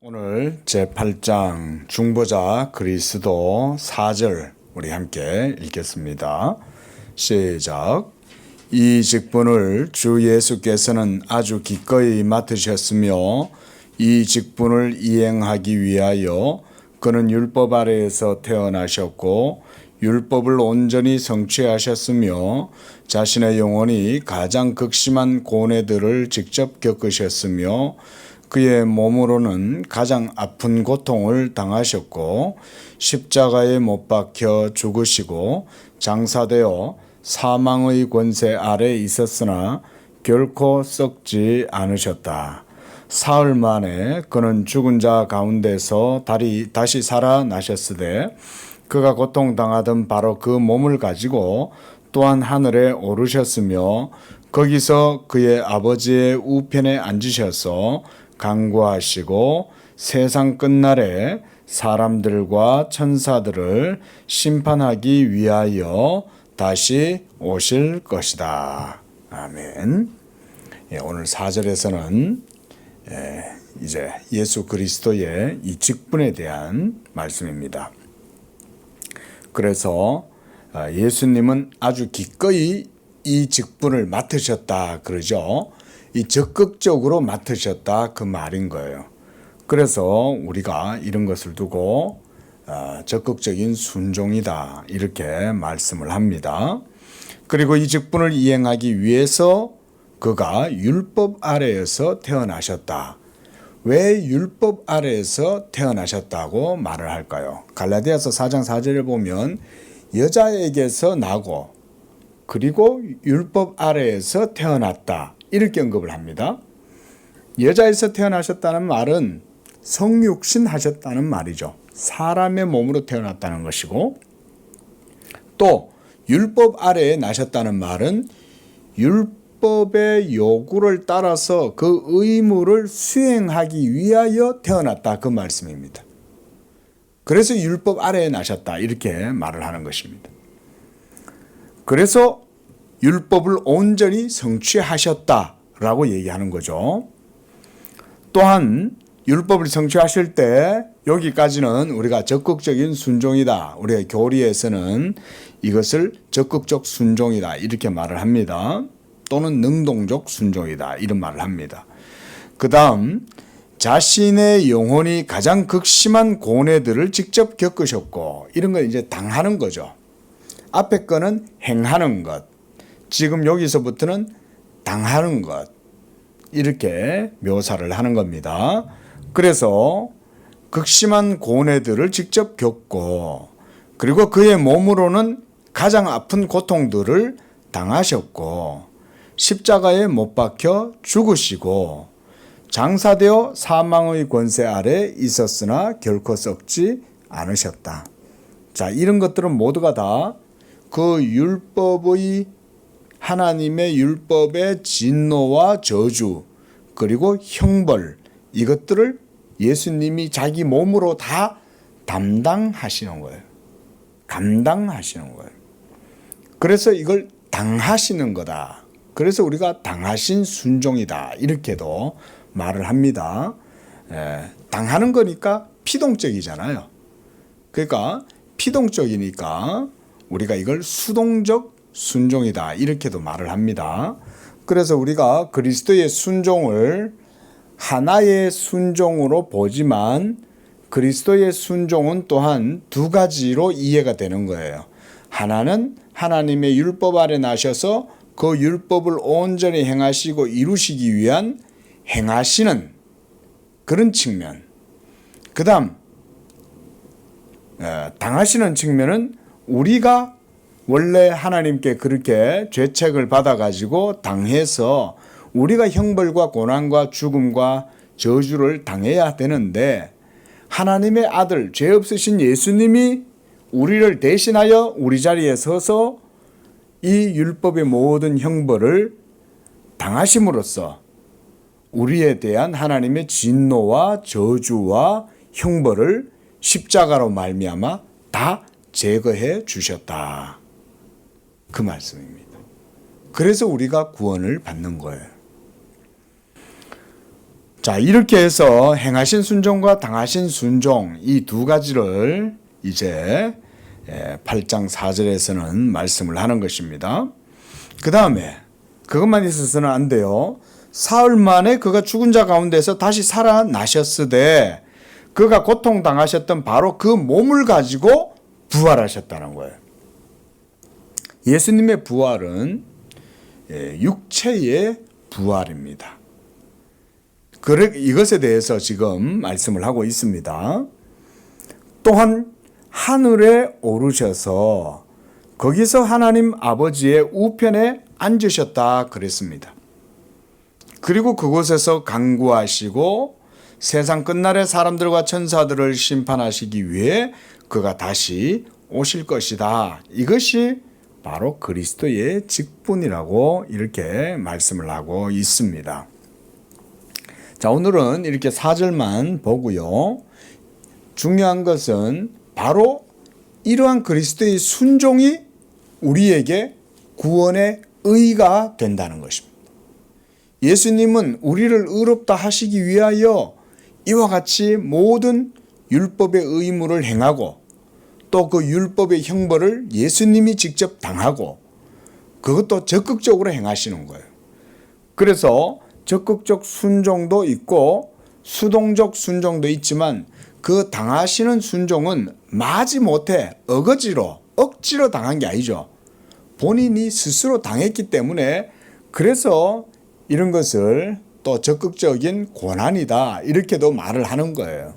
오늘 제8장 중보자 그리스도 4절 우리 함께 읽겠습니다. 시작. 이 직분을 주 예수께서는 아주 기꺼이 맡으셨으며 이 직분을 이행하기 위하여 그는 율법 아래에서 태어나셨고 율법을 온전히 성취하셨으며 자신의 영혼이 가장 극심한 고뇌들을 직접 겪으셨으며 그의 몸으로는 가장 아픈 고통을 당하셨고 십자가에 못 박혀 죽으시고 장사되어 사망의 권세 아래 있었으나 결코 썩지 않으셨다. 사흘 만에 그는 죽은 자 가운데서 다리 다시 살아나셨으되 그가 고통당하던 바로 그 몸을 가지고 또한 하늘에 오르셨으며 거기서 그의 아버지의 우편에 앉으셔서 강구하시고 세상 끝날에 사람들과 천사들을 심판하기 위하여 다시 오실 것이다. 아멘. 예, 오늘 4절에서는 예, 이제 예수 그리스도의 이 직분에 대한 말씀입니다. 그래서 아, 예수님은 아주 기꺼이 이 직분을 맡으셨다 그러죠. 이 적극적으로 맡으셨다 그 말인 거예요. 그래서 우리가 이런 것을 두고 아, 적극적인 순종이다 이렇게 말씀을 합니다. 그리고 이 직분을 이행하기 위해서 그가 율법 아래에서 태어나셨다. 왜 율법 아래에서 태어나셨다고 말을 할까요? 갈라디아서 4장 4절을 보면 여자에게서 나고 그리고 율법 아래에서 태어났다. 이렇게 언급을 합니다. 여자에서 태어나셨다는 말은 성육신 하셨다는 말이죠. 사람의 몸으로 태어났다는 것이고 또 율법 아래에 나셨다는 말은 율법의 요구를 따라서 그 의무를 수행하기 위하여 태어났다 그 말씀입니다. 그래서 율법 아래에 나셨다 이렇게 말을 하는 것입니다. 그래서 율법을 온전히 성취하셨다라고 얘기하는 거죠. 또한 율법을 성취하실 때 여기까지는 우리가 적극적인 순종이다. 우리가 교리에서는 이것을 적극적 순종이다. 이렇게 말을 합니다. 또는 능동적 순종이다. 이런 말을 합니다. 그 다음, 자신의 영혼이 가장 극심한 고뇌들을 직접 겪으셨고, 이런 걸 이제 당하는 거죠. 앞에 거는 행하는 것. 지금 여기서부터는 당하는 것. 이렇게 묘사를 하는 겁니다. 그래서 극심한 고뇌들을 직접 겪고 그리고 그의 몸으로는 가장 아픈 고통들을 당하셨고 십자가에 못 박혀 죽으시고 장사되어 사망의 권세 아래 있었으나 결코 썩지 않으셨다. 자, 이런 것들은 모두가 다 그 율법의 하나님의 율법의 진노와 저주 그리고 형벌 이것들을 예수님이 자기 몸으로 다 담당하시는 거예요. 감당하시는 거예요. 그래서 이걸 당하시는 거다. 그래서 우리가 당하신 순종이다. 이렇게도 말을 합니다. 에, 당하는 거니까 피동적이잖아요. 그러니까 피동적이니까 우리가 이걸 수동적 순종이다. 이렇게도 말을 합니다. 그래서 우리가 그리스도의 순종을 하나의 순종으로 보지만 그리스도의 순종은 또한 두 가지로 이해가 되는 거예요. 하나는 하나님의 율법 아래 나셔서 그 율법을 온전히 행하시고 이루시기 위한 행하시는 그런 측면. 그 다음, 어, 당하시는 측면은 우리가 원래 하나님께 그렇게 죄책을 받아가지고 당해서 우리가 형벌과 고난과 죽음과 저주를 당해야 되는데 하나님의 아들 죄 없으신 예수님이 우리를 대신하여 우리 자리에 서서 이 율법의 모든 형벌을 당하심으로써 우리에 대한 하나님의 진노와 저주와 형벌을 십자가로 말미암아 다 제거해 주셨다. 그 말씀입니다. 그래서 우리가 구원을 받는 거예요. 자, 이렇게 해서 행하신 순종과 당하신 순종 이 두 가지를 이제 8장 4절에서는 말씀을 하는 것입니다. 그 다음에 그것만 있어서는 안 돼요. 사흘 만에 그가 죽은 자 가운데서 다시 살아나셨으되 그가 고통당하셨던 바로 그 몸을 가지고 부활하셨다는 거예요. 예수님의 부활은 예, 육체의 부활입니다. 이것에 대해서 지금 말씀을 하고 있습니다. 또한 하늘에 오르셔서 거기서 하나님 아버지의 우편에 앉으셨다 그랬습니다. 그리고 그곳에서 강구하시고 세상 끝날에 사람들과 천사들을 심판하시기 위해 그가 다시 오실 것이다. 이것이 바로 그리스도의 직분이라고 이렇게 말씀을 하고 있습니다. 자, 오늘은 이렇게 4절만 보고요. 중요한 것은 바로 이러한 그리스도의 순종이 우리에게 구원의 의가 된다는 것입니다. 예수님은 우리를 의롭다 하시기 위하여 이와 같이 모든 율법의 의무를 행하고 또 그 율법의 형벌을 예수님이 직접 당하고 그것도 적극적으로 행하시는 거예요. 그래서 적극적 순종도 있고 수동적 순종도 있지만 그 당하시는 순종은 마지 못해 어거지로 억지로 당한 게 아니죠. 본인이 스스로 당했기 때문에 그래서 이런 것을 또 적극적인 고난이다 이렇게도 말을 하는 거예요.